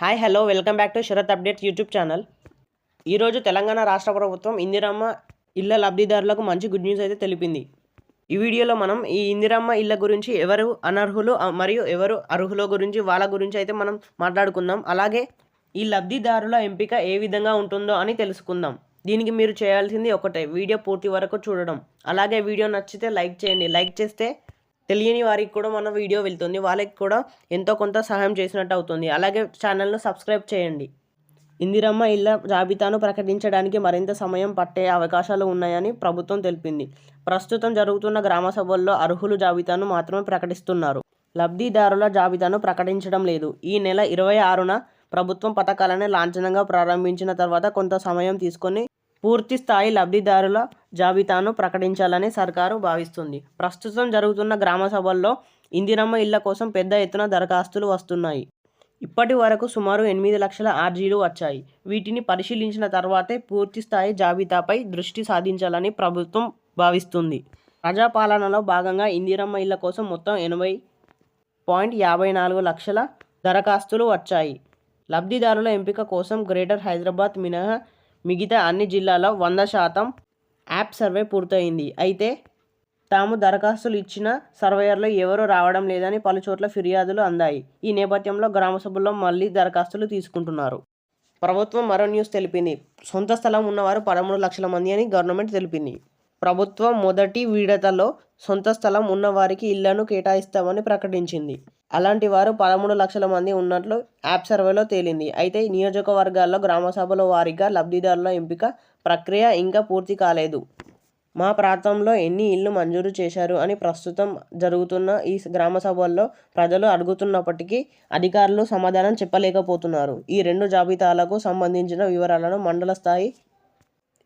Hi hello welcome back to Sharath updates YouTube channel ఈరోజు తెలంగాణ రాష్ట్ర ప్రభుత్వం ఇందిరమ్మ ఇళ్ళ లబ్ధిదారులకు మంచి గుడ్ న్యూస్ అయితే తెలిపింది. ఈ వీడియోలో మనం ఈ ఇందిరమ్మ ఇళ్ళ గురించి ఎవరు అనర్హులు మరియు ఎవరు అర్హుల గురించి వాళ్ళ గురించి అయితే మనం మాట్లాడుకుందాం. అలాగే ఈ లబ్ధిదారుల ఎంపిక ఏ విధంగా ఉంటుందో అని తెలుసుకుందాం. దీనికి మీరు చేయాల్సింది ఒకటే వీడియో పూర్తి వరకు చూడడం. అలాగే వీడియో నచ్చితే లైక్ చేయండి. లైక్ చేస్తే తెలియని వారికి కూడా మన వీడియో వెళ్తుంది. వాళ్ళకి కూడా ఎంతో కొంత సహాయం చేసినట్టు అవుతుంది. అలాగే ఛానల్ను సబ్స్క్రైబ్ చేయండి. ఇందిరమ్మ ఇళ్ళ జాబితాను ప్రకటించడానికి మరింత సమయం పట్టే అవకాశాలు ఉన్నాయని ప్రభుత్వం తెలిపింది. ప్రస్తుతం జరుగుతున్న గ్రామ సభల్లో అర్హులు జాబితాను మాత్రమే ప్రకటిస్తున్నారు. లబ్ధిదారుల జాబితాను ప్రకటించడం లేదు. ఈ నెల ఇరవై ఆరున ప్రభుత్వం పథకాలను లాంఛనంగా ప్రారంభించిన తర్వాత కొంత సమయం తీసుకొని పూర్తి స్థాయి లబ్ధిదారుల జాబితాను ప్రకటించాలని సర్కారు భావిస్తుంది. ప్రస్తుతం జరుగుతున్న గ్రామ సభల్లో ఇందిరమ్మ ఇళ్ళ కోసం పెద్ద ఎత్తున దరఖాస్తులు వస్తున్నాయి. ఇప్పటి వరకు సుమారు ఎనిమిది లక్షల ఆర్జీలు వచ్చాయి. వీటిని పరిశీలించిన తర్వాతే పూర్తిస్థాయి జాబితాపై దృష్టి సాధించాలని ప్రభుత్వం భావిస్తుంది. ప్రజాపాలనలో భాగంగా ఇందిరమ్మ ఇళ్ళ కోసం మొత్తం ఎనభై పాయింట్ యాభై నాలుగు లక్షల దరఖాస్తులు వచ్చాయి. లబ్ధిదారుల ఎంపిక కోసం గ్రేటర్ హైదరాబాద్ మినహా మిగతా అన్ని జిల్లాల్లో వంద శాతం యాప్ సర్వే పూర్తయింది. అయితే తాము దరఖాస్తులు ఇచ్చిన సర్వేయర్లు ఎవరూ రావడం లేదని పలుచోట్ల ఫిర్యాదులు అందాయి. ఈ నేపథ్యంలో గ్రామ సభల్లో మళ్ళీ దరఖాస్తులు తీసుకుంటున్నారు. ప్రభుత్వం మరో న్యూస్ తెలిపింది. సొంత స్థలం ఉన్నవారు పదమూడు లక్షల మంది అని గవర్నమెంట్ తెలిపింది. ప్రభుత్వం మొదటి విడతలో సొంత స్థలం ఉన్నవారికి ఇళ్ళను కేటాయిస్తామని ప్రకటించింది. అలాంటి వారు పదమూడు లక్షల మంది ఉన్నట్లు యాప్ సర్వేలో తేలింది. అయితే నియోజకవర్గాల్లో గ్రామసభల వారీగా లబ్ధిదారుల ఎంపిక ప్రక్రియ ఇంకా పూర్తి కాలేదు. మా ప్రాంతంలో ఎన్ని ఇళ్ళు మంజూరు చేశారు అని ప్రస్తుతం జరుగుతున్న ఈ గ్రామ సభల్లో ప్రజలు అడుగుతున్నప్పటికీ అధికారులు సమాధానం చెప్పలేకపోతున్నారు. ఈ రెండు జాబితాలకు సంబంధించిన వివరాలను మండల స్థాయి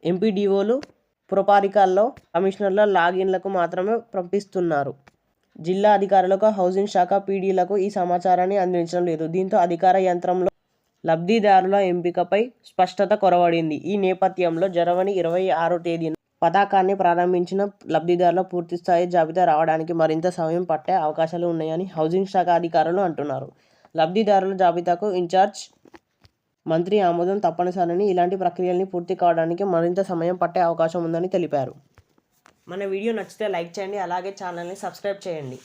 ఎంపీడీఓలు పురపాలికల్లో కమిషనర్ల లాగిన్లకు మాత్రమే పంపిస్తున్నారు. జిల్లా అధికారులకు హౌసింగ్ శాఖ పీడీలకు ఈ సమాచారాన్ని అందించడం లేదు. దీంతో అధికార యంత్రంలో లబ్ధిదారుల ఎంపికపై స్పష్టత కొరవడింది. ఈ నేపథ్యంలో జరవని ఇరవై ఆరు తేదీన పథకాన్ని ప్రారంభించిన లబ్ధిదారుల పూర్తిస్థాయి జాబితా రావడానికి మరింత సమయం పట్టే అవకాశాలు ఉన్నాయని హౌసింగ్ శాఖ అధికారులు అంటున్నారు. లబ్ధిదారుల జాబితాకు ఇన్ఛార్జ్ మంత్రి ఆమోదం తప్పనిసరిని ఇలాంటి ప్రక్రియల్ని పూర్తి కావడానికి మరింత సమయం పట్టే అవకాశం ఉందని తెలిపారు. మన వీడియో నచ్చితే లైక్ చేయండి అలాగే ఛానల్ని సబ్స్క్రైబ్ చేయండి.